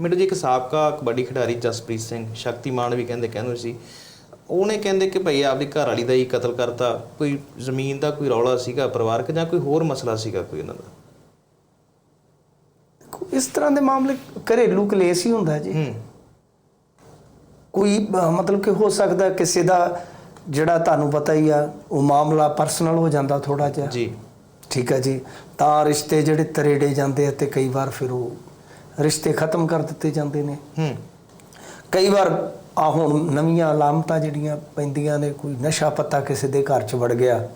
ਮੈਨੂੰ ਜੀ ਇੱਕ ਸਾਬਕਾ ਕਬੱਡੀ ਖਿਡਾਰੀ ਜਸਪ੍ਰੀਤ ਸਿੰਘ ਸ਼ਕਤੀਮਾਨ ਵੀ ਕਹਿੰਦੇ ਕਹਿੰਦੇ ਸੀ। ਉਹਨੇ ਕਹਿੰਦੇ ਕਿ ਭਈ ਆਪਦੀ ਘਰ ਵਾਲੀ ਦਾ ਹੀ ਕਤਲ ਕਰਤਾ ਕੋਈ ਜ਼ਮੀਨ ਦਾ ਕੋਈ ਰੌਲਾ ਸੀਗਾ ਪਰਿਵਾਰਕ ਜਾਂ ਕੋਈ ਹੋਰ ਮਸਲਾ ਸੀਗਾ ਕੋਈ ਉਹਨਾਂ ਦਾ? ਇਸ ਤਰ੍ਹਾਂ ਦੇ ਮਾਮਲੇ ਘਰੇਲੂ ਕਲੇਸ਼ ਹੀ ਹੁੰਦਾ ਜੀ। ਕੋਈ ਮਤਲਬ ਕਿ ਹੋ ਸਕਦਾ ਕਿਸੇ ਦਾ ਜਿਹੜਾ ਤੁਹਾਨੂੰ ਪਤਾ ਹੀ ਆ ਉਹ ਮਾਮਲਾ ਪਰਸਨਲ ਹੋ ਜਾਂਦਾ ਥੋੜਾ ਜਿਹਾ। ਜੀ। ਠੀਕ ਹੈ ਜੀ। ਤਾਂ ਰਿਸ਼ਤੇ ਜਿਹੜੇ ਤਰੇੜੇ ਜਾਂਦੇ ਆ ਤੇ ਕਈ ਵਾਰ ਫਿਰ ਉਹ ਰਿਸ਼ਤੇ ਖਤਮ ਕਰ ਦਿੱਤੇ ਜਾਂਦੇ ਨੇ। ਹੂੰ। ਕਈ ਵਾਰ ਆ ਹੁਣ ਨਵੀਆਂ ਅਲਾਮਤਾਂ ਜਿਹੜੀਆਂ ਪੈਂਦੀਆਂ ਨੇ ਕੋਈ ਨਸ਼ਾ ਪੱਤਾ ਕਿਸੇ ਦੇ ਘਰ 'ਚ ਵੜ ਗਿਆ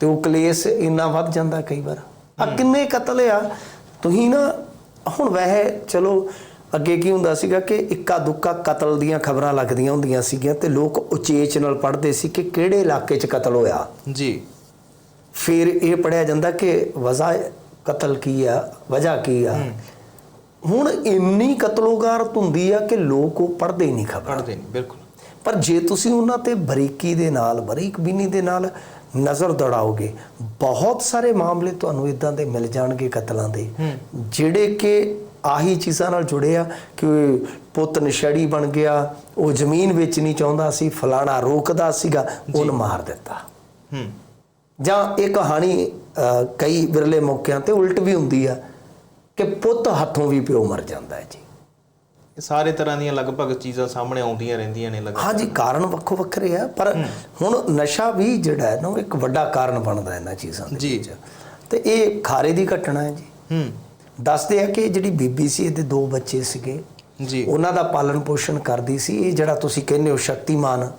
ਤੇ ਉਹ ਕਲੇਸ਼ ਇੰਨਾ ਵੱਧ ਜਾਂਦਾ ਕਈ ਵਾਰ। ਆ ਕਿੰਨੇ ਕਤਲ ਆ। ਤੁਸੀਂ ਨਾ ਹੁਣ ਵੈਸੇ ਚਲੋ ਅੱਗੇ ਕੀ ਹੁੰਦਾ ਸੀਗਾ ਕਿ ਇੱਕਾ ਦੁੱਕਾ ਕਤਲ ਦੀਆਂ ਖਬਰਾਂ ਲੱਗਦੀਆਂ ਹੁੰਦੀਆਂ ਸੀਗੀਆਂ ਤੇ ਲੋਕ ਉਚੇਚ ਨਾਲ ਪੜ੍ਹਦੇ ਸੀ ਕਿ ਕਿਹੜੇ ਇਲਾਕੇ 'ਚ ਕਤਲ ਹੋਇਆ। ਜੀ। ਫਿਰ ਇਹ ਪੜਿਆ ਜਾਂਦਾ ਕਿ ਵਜ਼ਾ ਕਤਲ ਕੀ ਆ ਵਜ੍ਹਾ ਕੀ ਆ। ਹੁਣ ਇੰਨੀ ਕਤਲੋਗਾਰਤ ਹੁੰਦੀ ਆ ਕਿ ਲੋਕ ਉਹ ਪੜ੍ਹਦੇ ਹੀ ਨਹੀਂ ਖਬਰ। ਪੜਦੇ ਨਹੀਂ ਬਿਲਕੁਲ। ਪਰ ਜੇ ਤੁਸੀਂ ਉਹਨਾਂ ਤੇ ਬਰੀਕੀ ਦੇ ਨਾਲ ਬਰੀਕ ਬੀਨੀ ਦੇ ਨਾਲ ਨਜ਼ਰ ਦੜਾਓਗੇ ਬਹੁਤ ਸਾਰੇ ਮਾਮਲੇ ਤੁਹਾਨੂੰ ਇਦਾਂ ਦੇ ਮਿਲ ਜਾਣਗੇ ਕਤਲਾਂ ਦੇ ਜਿਹੜੇ ਕਿ ਆਹੀ ਚੀਜ਼ਾਂ ਨਾਲ ਜੁੜੇ ਆ ਕਿ ਪੁੱਤ ਨਸ਼ੜੀ ਬਣ ਗਿਆ ਉਹ ਜ਼ਮੀਨ ਵੇਚਣੀ ਚਾਹੁੰਦਾ ਸੀ ਫਲਾਣਾ ਰੋਕਦਾ ਸੀਗਾ ਉਹਨੂੰ ਮਾਰ ਦਿੱਤਾ। ਹੂੰ। ਜਾਂ ਇਹ ਕਹਾਣੀ ਕਈ ਵਿਰਲੇ ਮੌਕਿਆਂ ਤੇ ਉਲਟ ਵੀ ਹੁੰਦੀ ਆ। ਕਿ ਪੁੱਤ ਹੱਥੋਂ ਵੀ ਪਿਓ ਮਰ ਜਾਂਦਾ ਹੈ ਜੀ। ਇਹ ਸਾਰੇ ਤਰ੍ਹਾਂ ਦੀਆਂ ਲਗਭਗ ਚੀਜ਼ਾਂ ਸਾਹਮਣੇ ਆਉਂਦੀਆਂ ਰਹਿੰਦੀਆਂ ਨੇ ਲਗਭਗ ਹਾਂਜੀ ਕਾਰਨ ਵੱਖੋ ਵੱਖਰੇ ਆ ਪਰ ਹੁਣ ਨਸ਼ਾ ਵੀ ਜਿਹੜਾ ਹੈ ਨਾ ਉਹ ਇੱਕ ਵੱਡਾ ਕਾਰਨ ਬਣਦਾ ਇਹਨਾਂ ਚੀਜ਼ਾਂ ਦੇ ਜੀ। ਵਿੱਚ। ਤੇ ਇਹ ਖਾਰੇ ਦੀ ਘਟਨਾ ਹੈ ਜੀ। ਹੂੰ। ਦੱਸਦੇ ਆ ਕਿ ਜਿਹੜੀ ਬੀਬੀ ਸੀ ਇਹਦੇ ਦੋ ਬੱਚੇ ਸੀਗੇ। ਜੀ। ਉਹਨਾਂ ਦਾ ਪਾਲਣ ਪੋਸ਼ਣ ਕਰਦੀ ਸੀ। ਇਹ ਜਿਹੜਾ ਤੁਸੀਂ ਕਹਿੰਦੇ ਹੋ ਸ਼ਕਤੀਮਾਨ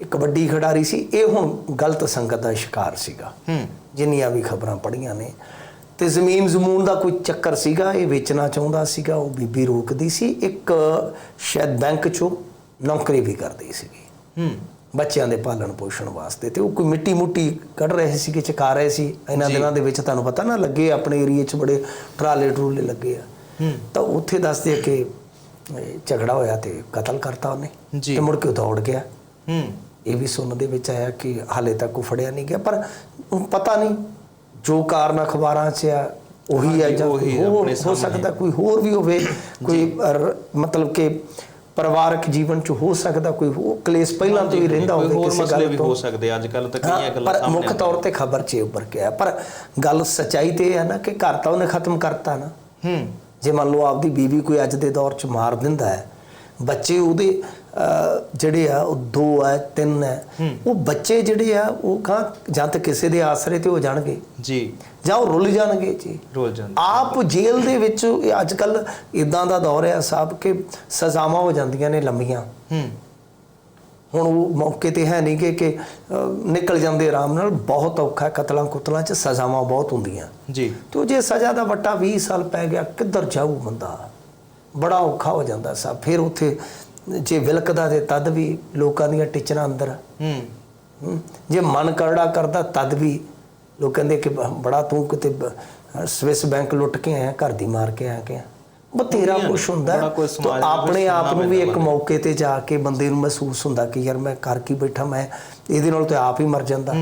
ਇਹ ਕਬੱਡੀ ਖਿਡਾਰੀ ਸੀ ਇਹ ਹੁਣ ਗਲਤ ਸੰਗਤ ਦਾ ਸ਼ਿਕਾਰ ਸੀਗਾ। ਹੂੰ। ਜਿੰਨੀਆਂ ਵੀ ਖਬਰਾਂ ਪੜੀਆਂ ਨੇ। ਤੇ ਜ਼ਮੀਨ ਜ਼ਮੂਨ ਦਾ ਕੋਈ ਚੱਕਰ ਸੀਗਾ ਇਹ ਵੇਚਣਾ ਚਾਹੁੰਦਾ ਸੀਗਾ ਉਹ ਬੀਬੀ ਰੋਕਦੀ ਸੀ ਇੱਕ ਸ਼ਾਇਦ ਬੈਂਕ 'ਚੋਂ ਨੌਕਰੀ ਵੀ ਕਰਦੀ ਸੀਗੀ। ਹੂੰ। ਬੱਚਿਆਂ ਦੇ ਪਾਲਣ ਪੋਸ਼ਣ ਵਾਸਤੇ ਤੇ ਉਹ ਕੋਈ ਮਿੱਟੀ ਮੁੱਟੀ ਕੱਢ ਰਹੇ ਸੀ ਕਿ ਚਕਾ ਰਹੇ ਸੀ ਇਹਨਾਂ ਦਿਨਾਂ ਦੇ ਵਿੱਚ ਤੁਹਾਨੂੰ ਪਤਾ ਨਾ ਲੱਗੇ ਆਪਣੇ ਏਰੀਏ 'ਚ ਬੜੇ ਟਰਾਲੇ ਟਰੂਲੇ ਲੱਗੇ ਆ। ਹੂੰ। ਤਾਂ ਉੱਥੇ ਦੱਸਦੇ ਕਿ ਝਗੜਾ ਹੋਇਆ ਤੇ ਕਤਲ ਕਰਤਾ ਉਹਨੇ। ਤੇ ਮੁੜ ਕੇ ਦੌੜ ਗਿਆ। ਹੂੰ। ਇਹ ਵੀ ਸੁਣਨ ਦੇ ਵਿੱਚ ਆਇਆ ਕਿ ਹਾਲੇ ਤੱਕ ਉਹ ਫੜਿਆ ਨਹੀਂ ਗਿਆ ਪਰ ਪਤਾ ਨਹੀਂ ਜੋ ਕਾਰਨ ਅਖਬਾਰਾਂ 'ਚ ਆ ਉਹੀ ਹਾਂਜੀ, ਜਾਂ ਉਹੀ ਕੋਈ ਹੋਰ ਹੋ। ਸਕਦਾ ਕੋਈ ਹੋਰ ਵੀ ਹੋਵੇ ਕੋਈ ਮਤਲਬ ਕਿ ਪਰਿਵਾਰਕ ਜੀਵਨ 'ਚ ਹੋ ਸਕਦਾ ਕੋਈ ਹੋਰ ਕਲੇਸ਼ ਪਹਿਲਾਂ ਤੋਂ ਹੀ ਰਹਿੰਦਾ ਹੋਵੇ ਹੋਰ ਕਿਸੇ ਮਸਲੇ ਗੱਲ ਵੀ ਤੋਂ। ਹੋ ਸਕਦੇ ਅੱਜ ਕੱਲ ਤਾਂ ਕਈਆਂ ਹਾਂ, ਗੱਲਾਂ ਪਰ ਸਾਹਮਣੇ ਮੁੱਖ ਤੌਰ ਤੇ ਖਬਰ 'ਚ ਉੱਪਰ ਕੇ ਆ ਪਰ ਗੱਲ ਸਚਾਈ ਤੇ ਹੈ ਨਾ ਕਿ ਘਰ ਤਾਂ ਉਹਨੇ ਖਤਮ ਕਰਤਾ ਨਾ। ਹੂੰ। ਜੇ ਮੰਨ ਲਓ ਆਪਦੀ ਬੀਵੀ ਕੋਈ ਅੱਜ ਦੇ ਦੌਰ 'ਚ ਮਾਰ ਦਿੰਦਾ ਹੈ ਬੱਚੇ ਉਹਦੇ ਜਿਹੜੇ ਆ ਉਹ ਦੋ ਆ ਤਿੰਨ ਹੈ। ਉਹ ਬੱਚੇ ਜਿਹੜੇ ਆ ਉਹ ਕਹਾਂ ਜਾਂ ਤਾਂ ਕਿਸੇ ਦੇ ਆਸਰੇ ਤੇ ਹੋ ਜਾਣਗੇ। ਜੀ। ਜਾਂ ਉਹ ਰੁੱਲ ਜਾਣਗੇ ਜੀ। ਰੋਲ ਜਾਂਦੇ ਆਪ ਜੇਲ੍ਹ ਦੇ ਵਿੱਚ ਇਹ ਅੱਜ ਕੱਲ ਇਦਾਂ ਦਾ ਦੌਰ ਹੈ ਸਾਹਿਬ ਕਿ ਸਜ਼ਾਵਾਂ ਹੋ ਜਾਂਦੀਆਂ ਨੇ ਲੰਮੀਆਂ। ਹੂੰ। ਹੁਣ ਉਹ ਮੌਕੇ ਤੇ ਹੈ ਨਹੀਂ ਕਿ ਕਿ ਨਿਕਲ ਜਾਂਦੇ ਆਰਾਮ ਨਾਲ ਬਹੁਤ ਔਖਾ ਕਤਲਾਂ ਕੁਤਲਾਂ 'ਚ ਸਜ਼ਾਵਾਂ ਬਹੁਤ ਹੁੰਦੀਆਂ। ਜੀ। ਤੇ ਜੇ ਸਜ਼ਾ ਦਾ ਵੱਟਾ 20 ਸਾਲ ਪੈ ਗਿਆ ਕਿੱਧਰ ਜਾਊ ਬੰਦਾ? ਬੜਾ ਔਖਾ ਹੋ ਜਾਂਦਾ ਸਾ। ਫਿਰ ਉੱਥੇ ਜੇ ਵਿਲਕਦਾ ਤੇ ਤਦ ਵੀ ਲੋਕਾਂ ਦੀਆਂ ਟਿਚਰਾਂ ਅੰਦਰ। ਹੂੰ। ਜੇ ਮਨ ਕਰੜਾ ਕਰਦਾ ਤਦ ਵੀ ਲੋਕ ਕਹਿੰਦੇ ਕਿ ਬੜਾ ਤੂੰ ਕਿਤੇ ਸਵਿਸ ਬੈਂਕ ਲੁੱਟ ਕੇ ਆਇਆ ਘਰ ਦੀ ਮਾਰ ਕੇ ਆ ਗਿਆ ਬਥੇਰਾ ਕੁਛ ਹੁੰਦਾ। ਆਪਣੇ ਆਪ ਨੂੰ ਵੀ ਇੱਕ ਮੌਕੇ ਤੇ ਜਾ ਕੇ ਬੰਦੇ ਨੂੰ ਮਹਿਸੂਸ ਹੁੰਦਾ ਕਿ ਯਾਰ ਮੈਂ ਕਰ ਕੀ ਬੈਠਾ ਮੈਂ ਇਹਦੇ ਨਾਲ ਤੇ ਆਪ ਹੀ ਮਰ ਜਾਂਦਾ।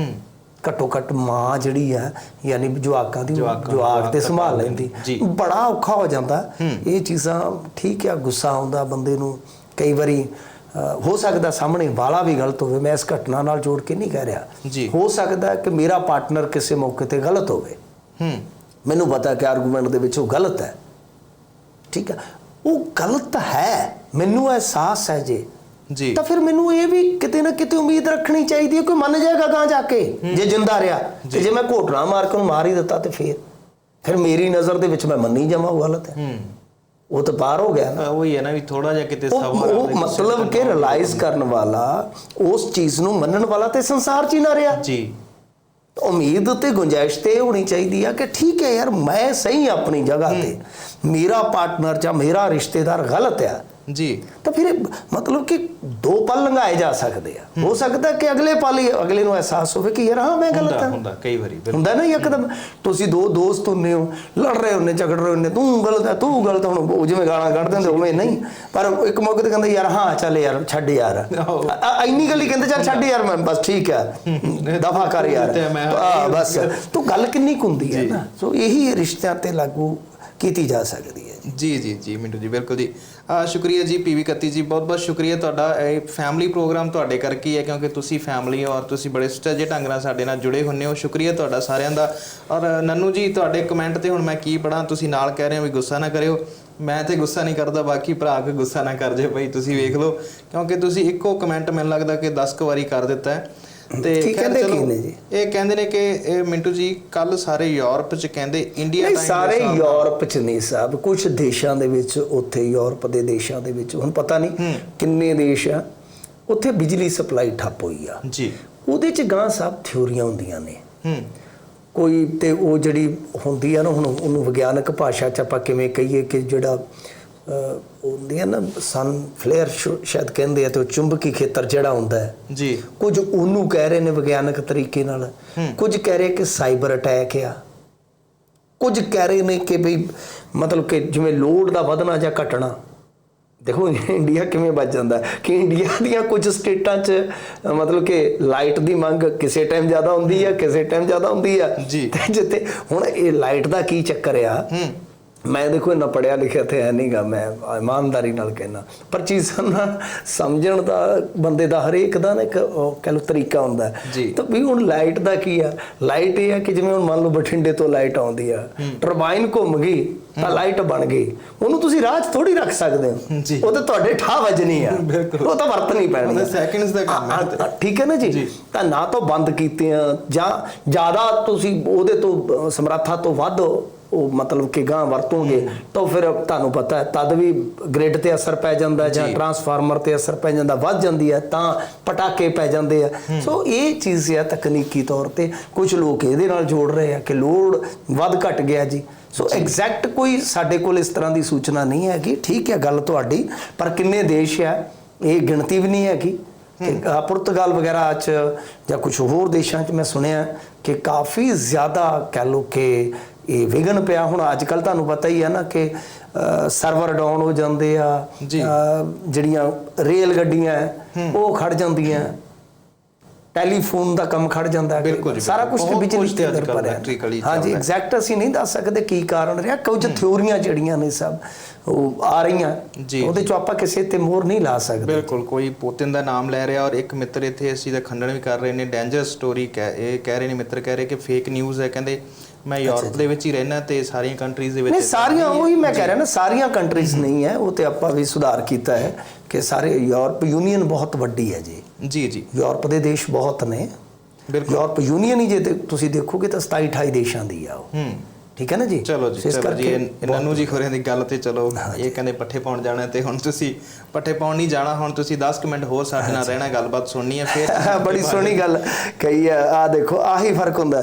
ਘੱਟੋ ਘੱਟ ਮਾਂ ਜਿਹੜੀ ਆ ਯਾਨੀ ਜਵਾਕਾਂ ਦੀ ਜਵਾਕਾਂ- ਤੇ ਸੰਭਾਲ ਲੈਂਦੀ। ਬੜਾ ਔਖਾ ਹੋ ਜਾਂਦਾ। ਇਹ ਚੀਜ਼ਾਂ ਠੀਕ ਆ ਗੁੱਸਾ ਆਉਂਦਾ ਬੰਦੇ ਨੂੰ। ਕਈ ਵਾਰੀ ਹੋ ਸਕਦਾ ਸਾਹਮਣੇ ਵਾਲਾ ਵੀ ਗਲਤ ਹੋਵੇ ਮੈਂ ਇਸ ਘਟਨਾ ਨਾਲ ਜੋੜ ਕੇ ਨਹੀਂ ਕਹਿ ਰਿਹਾ। ਹੋ ਸਕਦਾ ਕਿ ਮੇਰਾ ਪਾਰਟਨਰ ਕਿਸੇ ਮੌਕੇ ਤੇ ਗਲਤ ਹੋਵੇ। ਹੂੰ। ਮੈਨੂੰ ਪਤਾ ਕਿ ਆਰਗੂਮੈਂਟ ਦੇ ਵਿੱਚ ਉਹ ਗਲਤ ਹੈ। ਠੀਕ ਹੈ ਉਹ ਗਲਤ ਹੈ। ਮੈਨੂੰ ਅਹਿਸਾਸ ਹੈ ਜੇ। ਜੀ। ਤਾਂ ਫਿਰ ਮੈਨੂੰ ਇਹ ਵੀ ਕਿਤੇ ਨਾ ਕਿਤੇ ਉਮੀਦ ਰੱਖਣੀ ਚਾਹੀਦੀ ਹੈ ਕੋਈ ਮੰਨ ਜਾਏਗਾ ਗਾਂ ਜਾ ਕੇ ਜੇ ਜਿੰਦਾ ਰਿਹਾ। ਤੇ ਜੇ। ਮੈਂ ਘੋਟਣਾ ਮਾਰ ਕੇ ਉਹਨੂੰ ਮਾਰ ਹੀ ਦਿੱਤਾ ਤੇ ਫਿਰ। ਫਿਰ ਮੇਰੀ ਨਜ਼ਰ ਦੇ ਵਿੱਚ ਮੈਂ ਮੰਨੀ ਜਾਵਾਂ ਉਹ ਗਲਤ ਹੈ। ਹੂੰ। ਉਹ ਤਾਂ ਪਾਰ ਹੋ ਗਿਆ ਨਾ। ਉਹੀ ਹੈ ਨਾ ਵੀ ਥੋੜਾ ਜਿਹਾ ਕਿਤੇ ਸਵਾਲ ਉਹ ਮਤਲਬ ਕਿ ਰਿਅਲਾਈਜ਼ ਕਰਨ ਵਾਲਾ ਉਸ ਚੀਜ਼ ਨੂੰ ਮੰਨਣ ਵਾਲਾ ਤੇ ਸੰਸਾਰ 'ਚ ਹੀ ਨਾ ਰਿਹਾ। ਜੀ। ਉਮੀਦ ਤੇ ਗੁੰਜਾਇਸ਼ ਤੇ ਹੋਣੀ ਚਾਹੀਦੀ ਆ ਕਿ ਠੀਕ ਹੈ ਯਾਰ ਮੈਂ ਸਹੀ ਹਾਂ ਆਪਣੀ ਜਗ੍ਹਾ ਤੇ। ਮੇਰਾ ਪਾਰਟਨਰ ਜਾਂ ਮੇਰਾ ਰਿਸ਼ਤੇਦਾਰ ਗਲਤ ਆ। ਜੀ। ਤਾਂ ਫਿਰ ਮਤਲਬ ਕਿ ਦੋ ਪਲ ਲੰਘਾਏ ਜਾ ਸਕਦੇ ਆ। ਹੋ। ਸਕਦਾ ਕਿ ਅਗਲੇ ਪਲ ਹੀ ਅਗਲੇ ਨੂੰ ਅਹਿਸਾਸ ਹੋਵੇ ਕਿ ਯਾਰ ਹਾਂ ਮੈਂ ਗਲਤ ਹੁੰਦਾ ਹਾਂ। ਹੁੰਦਾ ਕਈ ਵਾਰੀ ਹੁੰਦਾ ਨਾ ਇੱਕਦਮ ਤੁਸੀਂ ਦੋ ਦੋਸਤ ਹੁੰਦੇ ਹੋ ਲੜ ਰਹੇ ਹੁੰਦੇ ਝਗੜ ਰਹੇ ਹੁੰਦੇ ਤੂੰ ਗਲਤ ਹੈ ਤੂੰ ਗਲਤ ਹੁਣ ਉਹ ਜਿਵੇਂ ਗਾਲਾਂ ਕੱਢ ਦਿੰਦੇ ਉਵੇਂ ਨਹੀਂ। ਪਰ ਇੱਕ ਮੌਕੇ ਤੇ ਕਹਿੰਦੇ ਯਾਰ ਹਾਂ ਚੱਲ ਯਾਰ ਛੱਡ ਯਾਰ। ਇੰਨੀ ਗੱਲ ਹੀ ਕਹਿੰਦੇ ਚੱਲ ਛੱਡ ਯਾਰ ਮੈਂ ਬਸ ਠੀਕ ਹੈ ਦਫਾ ਕਰ ਯਾਰ। ਬਸ। ਤੂੰ ਗੱਲ ਕਿੰਨੀ ਕੁ ਹੁੰਦੀ ਹੈ ਨਾ। ਸੋ ਇਹੀ ਰਿਸ਼ਤਿਆਂ ਤੇ ਲਾਗੂ ਕੀਤੀ ਜਾ ਸਕਦੀ ਹੈ ਜੀ। ਜੀ ਜੀ ਮਿੰਟੂ ਜੀ, ਬਿਲਕੁਲ ਜੀ। ਆ ਸ਼ੁਕਰੀਆ ਜੀ ਪੀਵੀ 31 ਜੀ, ਬਹੁਤ ਬਹੁਤ ਸ਼ੁਕਰੀਆ ਤੁਹਾਡਾ। ਇਹ ਫੈਮਿਲੀ ਪ੍ਰੋਗਰਾਮ ਤੁਹਾਡੇ ਕਰਕੇ ਹੀ ਹੈ, ਕਿਉਂਕਿ ਤੁਸੀਂ ਫੈਮਿਲੀ ਔਰ ਤੁਸੀਂ ਬੜੇ ਸੁਚੱਜੇ ਢੰਗ ਨਾਲ ਸਾਡੇ ਨਾਲ ਜੁੜੇ ਹੁੰਨੇ ਹੋ। ਸ਼ੁਕਰੀਆ ਤੁਹਾਡਾ ਸਾਰਿਆਂ ਦਾ। ਔਰ ਨੰਨੂ ਜੀ, ਤੁਹਾਡੇ ਕਮੈਂਟ ਤੇ ਹੁਣ ਮੈਂ ਕੀ ਪੜਾਂ ਤੁਸੀਂ ਨਾਲ ਕਹਿ ਰਹੇ ਹੋ ਵੀ ਗੁੱਸਾ ਨਾ ਕਰਿਓ। ਮੈਂ ਤੇ ਗੁੱਸਾ ਨਹੀਂ ਕਰਦਾ, ਬਾਕੀ ਭਰਾ ਕੋਈ ਗੁੱਸਾ ਨਾ ਕਰ ਜੇ ਭਾਈ ਤੁਸੀਂ ਵੇਖ ਲਓ, ਕਿਉਂਕਿ ਤੁਸੀਂ ਇੱਕੋ ਕਮੈਂਟ ਮੈਨੂੰ ਲੱਗਦਾ ਕਿ 10 ਕੁ ਵਾਰੀ ਕਰ ਦਿੱਤਾ ਹੈ। ਤੇ ਕੀ ਕਹਿੰਦੇ ਕੀ ਨੇ ਜੀ? ਇਹ ਕਹਿੰਦੇ ਨੇ ਕਿ ਇਹ ਮਿੰਟੂ ਜੀ ਕੱਲ ਸਾਰੇ ਯੂਰਪ ਚ ਕਹਿੰਦੇ ਇੰਡੀਆ ਦੇ ਸਾਰੇ ਯੂਰਪ ਚ ਨਹੀਂ ਸਾਹਿਬ ਕੁਝ ਦੇਸ਼ਾਂ ਦੇ ਵਿੱਚ ਉੱਥੇ ਯੂਰਪ ਦੇ ਦੇਸ਼ਾਂ ਦੇ ਵਿੱਚ ਹੁਣ ਪਤਾ ਨਹੀਂ ਕਿੰਨੇ ਦੇਸ਼ ਆ ਉੱਥੇ ਬਿਜਲੀ ਸਪਲਾਈ ਠੱਪ ਹੋਈ ਆ। ਜੀ। ਉਹਦੇ ਚ ਗਾਂ ਸਾਹਿਬ ਥਿਉਰੀਆਂ ਹੁੰਦੀਆਂ ਨੇ। ਹੂੰ। ਕੋਈ ਤੇ ਉਹ ਜਿਹੜੀ ਹੁੰਦੀ ਆ ਨਾ ਹੁਣ ਉਹਨੂੰ ਵਿਗਿਆਨਕ ਭਾਸ਼ਾ ਚ ਆਪਾਂ ਕਿਵੇਂ ਕਹੀਏ ਕਿ ਜਿਹੜਾ ਅਹ, ਹੁੰਦੀ ਆ ਨਾ ਸਨ ਫਲੇਅਰ ਸ਼ਾਇਦ ਕਹਿੰਦੇ ਆ ਤੇ ਚੁੰਬਕੀ ਖੇਤਰ ਜਿਹੜਾ ਹੁੰਦਾ ਹੈ। ਜੀ। ਕੁਝ ਉਹਨੂੰ ਕਹਿ ਰਹੇ ਨੇ ਵਿਗਿਆਨਕ ਤਰੀਕੇ ਨਾਲ। ਕੁਝ ਕਹਿ ਰਹੇ ਕਿ ਸਾਈਬਰ ਅਟੈਕ ਆ। ਕੁਝ ਕਹਿ ਰਹੇ ਨੇ ਕਿ ਵੀ ਮਤਲਬ ਕਿ ਜਿਵੇਂ ਲੋਡ ਦਾ ਵਧਣਾ ਜਾਂ ਘਟਣਾ। ਦੇਖੋ ਇੰਡੀਆ ਕਿਵੇਂ ਬਚ ਜਾਂਦਾ ਕਿ ਇੰਡੀਆ ਦੀਆਂ ਕੁਝ ਸਟੇਟਾਂ 'ਚ ਮਤਲਬ ਕਿ ਲਾਈਟ ਦੀ ਮੰਗ ਕਿਸੇ ਟਾਈਮ ਜ਼ਿਆਦਾ ਹੁੰਦੀ ਹੈ ਕਿਸੇ ਟਾਈਮ ਜ਼ਿਆਦਾ ਹੁੰਦੀ ਆ। ਜੀ। ਤੇ ਜਿੱਥੇ ਹੁਣ ਇਹ ਲਾਈਟ ਦਾ ਕੀ ਚੱਕਰ ਆ? ਹੂੰ। ਮੈਂ ਦੇਖੋ ਇੰਨਾ ਪੜਿਆ ਲਿਖਿਆ ਤੇ ਹੈ ਨਹੀਂਗਾ ਮੈਂ ਇਮਾਨਦਾਰੀ ਨਾਲ ਕਹਿਣਾ ਪਰ ਚੀਜ਼ਾਂ ਨਾ ਸਮਝਣ ਦਾ ਬੰਦੇ ਦਾ ਹਰੇਕ ਦਾ ਨਾ ਇੱਕ ਕਹਿ ਲਓ ਤਰੀਕਾ ਹੁੰਦਾ ਹੈ। ਤਾਂ ਵੀ ਹੁਣ ਲਾਈਟ ਦਾ ਕੀ ਆ? ਲਾਈਟ ਇਹ ਆ ਕਿ ਜਿਵੇਂ ਹੁਣ ਮੰਨ ਲਓ ਬਠਿੰਡੇ ਤੋਂ ਲਾਈਟ ਆਉਂਦੀ ਆ ਟਰਬਾਈਨ ਘੁੰਮ ਗਈ ਤਾਂ ਲਾਈਟ ਬਣ ਗਈ। ਉਹਨੂੰ ਤੁਸੀਂ ਰਾਹ 'ਚ ਥੋੜੀ ਰੱਖ ਸਕਦੇ। ਹੋ। ਉਹ ਤਾਂ ਤੁਹਾਡੇ ਠਾ ਵੱਜਣੀ ਆ। ਉਹ ਤਾਂ ਵਰਤਣੀ ਪੈਣੀ ਆ। seconds ਦਾ ਕੰਮ ਹੈ। ਹਾਂ, ਹਾਂ, ਠੀਕ ਹੈ ਨਾ ਜੀ। ਤਾਂ ਨਾ ਤਾਂ ਬੰਦ ਕੀਤੇ ਆ ਜਾਂ ਜ਼ਿਆਦਾ ਤੁਸੀਂ ਉਹਦੇ ਤੋਂ ਸਮਰੱਥਾ ਤੋਂ ਵੱਧ ਉਹ ਮਤਲਬ ਕਿ ਗਾਂ ਵਰਤੋਗੇ ਤਾਂ ਫਿਰ ਤੁਹਾਨੂੰ ਪਤਾ ਹੈ ਤਦ ਵੀ ਗ੍ਰਿਡ ਤੇ ਅਸਰ ਪੈ ਜਾਂਦਾ ਹੈ ਜਾਂ। ਟਰਾਂਸਫਾਰਮਰ ਤੇ ਅਸਰ ਪੈ ਜਾਂਦਾ ਵੱਧ ਜਾਂਦੀ ਹੈ ਤਾਂ ਪਟਾਕੇ ਪੈ ਜਾਂਦੇ ਆ। ਸੋ ਇਹ ਚੀਜ਼ ਹੈ ਤਕਨੀਕੀ ਤੌਰ ਤੇ ਕੁਝ ਲੋਕ ਇਹਦੇ ਨਾਲ ਜੋੜ ਰਹੇ ਆ ਕਿ ਲੋਡ ਵੱਧ ਘਟ ਗਿਆ ਜੀ। ਸੋ ਐਗਜ਼ੈਕਟ ਕੋਈ ਸਾਡੇ ਕੋਲ ਇਸ ਤਰ੍ਹਾਂ ਦੀ ਸੂਚਨਾ ਨਹੀਂ ਹੈ ਕਿ ਠੀਕ ਹੈ ਗੱਲ ਤੁਹਾਡੀ ਪਰ ਕਿੰਨੇ ਦੇਸ਼ ਆ ਇਹ ਗਿਣਤੀ ਵੀ ਨਹੀਂ ਹੈਗੀ। ਕਿ ਪੁਰਤਗਾਲ ਵਗੈਰਾ ਚ ਜਾਂ ਕੁਝ ਹੋਰ ਦੇਸ਼ਾਂ 'ਚ ਮੈਂ ਸੁਣਿਆ ਕਿ ਕਾਫੀ ਜ਼ਿਆਦਾ ਕਹਿ ਲੋ ਕਿ ਇਹ ਵਿਗਨ ਪਿਆ। ਹੁਣ ਅੱਜ ਕੱਲ ਤੁਹਾਨੂੰ ਪਤਾ ਹੀ ਹੈ ਨਾ ਕਿ ਸਰਵਰ ਡਾਊਨ ਹੋ ਜਾਂਦੇ ਆ। ਜਿਹੜੀਆਂ ਰੇਲ ਗੱਡੀਆਂ ਉਹ ਖੜ ਜਾਂਦੀਆਂ। ਟੈਲੀਫੋਨ ਦਾ ਕੰਮ ਖੜ ਜਾਂਦਾ। ਹੈ ਸਾਰਾ ਕੁਝ ਬਿਜਲੀ ਤੇ ਅੱਜ ਹੈ electrically ਹਾਂਜੀ। ਐਗਜ਼ੈਕਟ ਅਸੀਂ ਨਹੀਂ ਦੱਸ ਸਕਦੇ ਕੀ ਕਾਰਨ ਰਿਹਾ। ਕੁਝ ਥਿਉਰੀਆਂ ਜਿਹੜੀਆਂ ਨੇ ਸਭ ਉਹ ਆ ਰਹੀਆਂ। ਉਹਦੇ ਚੋਂ ਆਪਾਂ ਕਿਸੇ ਤੇ ਮੋਹਰ ਨਹੀਂ ਲਾ ਸਕਦੇ। ਬਿਲਕੁਲ ਕੋਈ ਪੋਤਿਨ ਦਾ ਨਾਮ ਲੈ ਰਿਹਾ ਔਰ ਇੱਕ ਮਿੱਤਰ ਇੱਥੇ ਚੀਜ਼ ਦਾ ਖੰਡਨ ਵੀ ਕਰ ਰਹੇ ਨੇ। ਡੇਂਜਰ ਸਟੋਰੀ ਕਹਿ ਇਹ ਕਹਿ ਰਹੇ ਨੇ ਮਿੱਤਰ ਕਹਿ ਰਹੇ ਕਿ ਫੇਕ ਨਿਊਜ਼ ਹੈ। ਕਹਿੰਦੇ ਮੈਂ ਯੂਰਪ ਦੇ ਵਿੱਚ ਹੀ ਰਹਿਣਾ ਤੇ ਸਾਰੀਆਂ ਕੰਟਰੀਜ਼ ਦੇ ਵਿੱਚ ਨਹੀਂ ਸਾਰੀਆਂ। ਉਹੀ ਮੈਂ ਕਹਿ ਰਿਹਾ ਨਾ ਸਾਰੀਆਂ ਕੰਟਰੀਜ਼ ਨਹੀਂ ਹੈ ਉਹ ਤੇ ਆਪਾਂ ਵੀ ਸੁਧਾਰ ਕੀਤਾ ਹੈ ਕਿ ਸਾਰੇ ਯੂਰਪ ਯੂਨੀਅਨ ਬਹੁਤ ਵੱਡੀ ਹੈ ਜੀ। ਜੀ ਜੀ। ਯੂਰਪ ਦੇ ਦੇਸ਼ ਬਹੁਤ ਨੇ। ਬਿਲਕੁਲ। ਯੂਰਪ ਯੂਨੀਅਨ ਹੀ ਜੇ ਤੁਸੀਂ ਦੇਖੋਗੇ ਤਾਂ 27 28 ਦੇਸ਼ਾਂ ਦੀ ਆ ਉਹ। ਹੂੰ। ਠੀਕ ਹੈ ਨਾ ਜੀ? ਚਲੋ ਜੀ ਚਲੋ ਜੀ ਇਹਨਾਂ ਨੂੰ ਜੀ ਖੋਰਿਆਂ ਦੀ ਗੱਲ ਤੇ ਚਲੋ ਇਹ ਕਹਿੰਦੇ ਪੱਠੇ ਪਾਉਣ ਜਾਣਾ ਤੇ ਹੁਣ ਤੁਸੀਂ ਪੱਠੇ ਪਾਉਣ ਨਹੀਂ ਜਾਣਾ ਹੁਣ ਤੁਸੀਂ 10 ਕੁ ਮਿੰਟ ਹੋਰ ਸਾਡੇ ਨਾਲ ਰਹਿਣਾ ਗੱਲਬਾਤ ਸੁਣਨੀ ਹੈ ਫਿਰ ਬੜੀ ਸੋਹਣੀ ਗੱਲ ਕਹੀ ਆ ਆ ਦੇਖੋ ਆਹੀ ਫ਼ਰਕ ਹੁੰਦਾ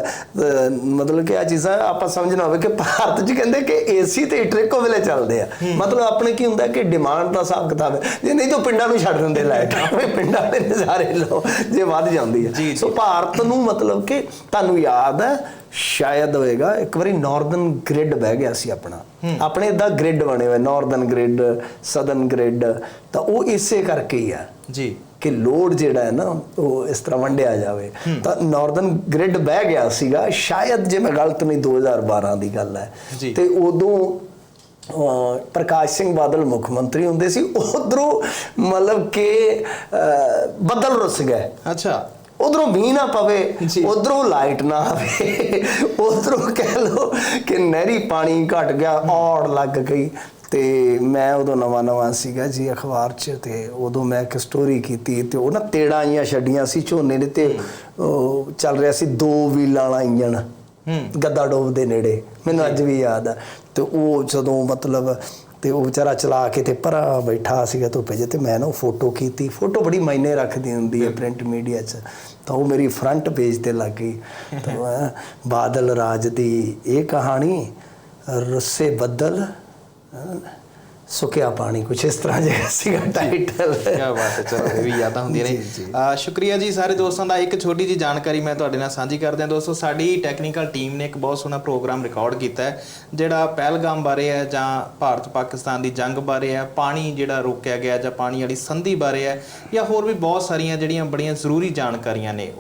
ਮਤਲਬ ਕਿ ਆ ਚੀਜ਼ਾਂ ਆਪਾਂ ਸਮਝਣਾ ਹੋਵੇ ਕਿ ਭਾਰਤ 'ਚ ਕਹਿੰਦੇ ਕਿ ਏਸੀ ਤੇ ਹੀਟਰ ਇੱਕੋ ਵੇਲੇ ਚੱਲਦੇ ਆ। ਮਤਲਬ ਆਪਣੇ ਕੀ ਹੁੰਦਾ ਕਿ ਡਿਮਾਂਡ ਦਾ ਹਿਸਾਬ ਕਿਤਾਬ ਹੈ। ਜੇ ਨਹੀਂ ਤਾਂ ਪਿੰਡਾਂ ਨੂੰ ਛੱਡ ਦਿੰਦੇ ਲਾਈਟ ਵੀ ਪਿੰਡਾਂ ਦੇ ਨਜ਼ਾਰੇ ਲਓ ਜੇ ਵੱਧ ਜਾਂਦੀ ਹੈ। ਸੋ ਭਾਰਤ ਨੂੰ ਮਤਲਬ ਕਿ ਤੁਹਾਨੂੰ ਯਾਦ ਹੈ ਸ਼ਾਇਦ ਹੋਏਗਾ। ਇੱਕ ਵਾਰੀ ਨਾਰਦਰਨ ਗ੍ਰਿਡ ਬਹਿ ਗਿਆ ਸੀ ਆਪਣਾ। ਆਪਣੇ ਇਦਾਂ ਗ੍ਰਿਡ ਬਣੇ ਹੋਏ ਨਾਰਦਰਨ ਗ੍ਰਿਡ ਸਦਰਨ ਗ੍ਰਿਡ ਤਾਂ ਉਹ ਇਸੇ ਕਰਕੇ ਹੀ ਆ ਜੀ। ਕਿ ਲੋਡ ਜਿਹੜਾ ਹੈ ਨਾ ਉਹ ਇਸ ਤਰ੍ਹਾਂ ਵੰਡਿਆ ਜਾਵੇ। ਤਾਂ ਨਾਰਦਰਨ ਗ੍ਰਿਡ ਬਹਿ ਗਿਆ ਸੀਗਾ। ਸ਼ਾਇਦ ਜੇ ਮੈਂ ਗਲਤ ਨਹੀਂ 2012 ਦੀ ਗੱਲ ਹੈ। ਤੇ ਉਦੋਂ ਪ੍ਰਕਾਸ਼ ਸਿੰਘ ਬਾਦਲ ਮੁੱਖ ਮੰਤਰੀ ਹੁੰਦੇ ਸੀ। ਉਧਰੋਂ ਮਤਲਬ ਕਿ ਬੱਦਲ ਰੁੱਸ ਗਏ। ਅੱਛਾ। ਉਧਰੋਂ ਮੀਂਹ ਨਾ ਪਵੇ। ਉਧਰੋਂ ਲਾਈਟ ਨਾ ਆਵੇ ਉਧਰੋਂ ਕਹਿ ਲੋ ਕਿ ਨਹਿਰੀ ਪਾਣੀ ਘਟ ਗਿਆ ਔੜ ਲੱਗ ਗਈ। ਤੇ ਮੈਂ ਉਦੋਂ ਨਵਾਂ ਨਵਾਂ ਸੀਗਾ ਜੀ ਅਖਬਾਰ 'ਚ ਤੇ ਉਦੋਂ ਮੈਂ ਇੱਕ ਸਟੋਰੀ ਕੀਤੀ ਤੇ ਉਹ ਨਾ ਤੇੜਾਂ ਆਈਆਂ ਛੱਡੀਆਂ ਸੀ ਝੋਨੇ ਦੇ ਤੇ ਚੱਲ ਰਿਹਾ ਸੀ ਦੋ ਵੀਲਾਂ ਵਾਲਾ ਇੰਜਣ ਹੂੰ। ਗੱਦਾ ਡੋਬ ਦੇ ਨੇੜੇ। ਮੈਨੂੰ ਅੱਜ ਵੀ ਯਾਦ ਆ। ਤੇ ਉਹ ਜਦੋਂ ਮਤਲਬ ਤੇ ਉਹ ਵਿਚਾਰਾ ਚਲਾ ਕੇ ਤੇ ਪਰਾ ਬੈਠਾ ਸੀਗਾ ਧੁੱਪੇ 'ਚ ਤੇ ਮੈਂ ਨਾ ਉਹ ਫੋਟੋ ਕੀਤੀ। ਫੋਟੋ ਬੜੀ ਮਾਇਨੇ ਰੱਖਦੀ ਹੁੰਦੀ ਹੈ ਪ੍ਰਿੰਟ ਮੀਡੀਆ 'ਚ। ਤਾਂ ਉਹ ਮੇਰੀ ਫਰੰਟ ਪੇਜ ਤੇ ਲੱਗ ਗਈ। ਤਾਂ ਬਾਦਲ ਰਾਜ ਦੀ ਇਹ ਕਹਾਣੀ ਰੁੱਸੇ ਬੱਦਲ ਸੁੱਕਿਆ ਪਾਣੀ ਕੁਛ ਇਸ ਤਰ੍ਹਾਂ ਜਿਹਾ ਸੀਗਾ ਟਾਈਟਲ ਕੀ ਬਾਤ ਹੈ ਚਲੋ ਇਹ ਵੀ ਯਾਦਾਂ ਹੁੰਦੀਆਂ ਨੇ। ਸ਼ੁਕਰੀਆ ਜੀ ਸਾਰੇ ਦੋਸਤਾਂ ਦਾ। ਇੱਕ ਛੋਟੀ ਜੀ ਜਾਣਕਾਰੀ ਮੈਂ ਤੁਹਾਡੇ ਨਾਲ ਸਾਂਝੀ ਕਰਦੇ। ਹਾਂ ਦੋਸਤੋ ਸਾਡੀ ਟੈਕਨੀਕਲ ਟੀਮ ਨੇ ਇੱਕ ਬਹੁਤ ਸੋਹਣਾ ਪ੍ਰੋਗਰਾਮ ਰਿਕਾਰਡ ਕੀਤਾ ਹੈ ਜਿਹੜਾ ਪਹਿਲਗਾਮ ਬਾਰੇ ਹੈ ਜਾਂ ਭਾਰਤ ਪਾਕਿਸਤਾਨ ਦੀ ਜੰਗ ਬਾਰੇ ਹੈ ਪਾਣੀ ਜਿਹੜਾ ਰੋਕਿਆ ਗਿਆ ਜਾਂ ਪਾਣੀ ਵਾਲੀ ਸੰਧੀ ਬਾਰੇ ਹੈ ਜਾਂ ਹੋਰ ਵੀ ਬਹੁਤ ਸਾਰੀਆਂ ਜਿਹੜੀਆਂ ਬੜੀਆਂ ਜ਼ਰੂਰੀ ਜਾਣਕਾਰੀਆਂ ਨੇ।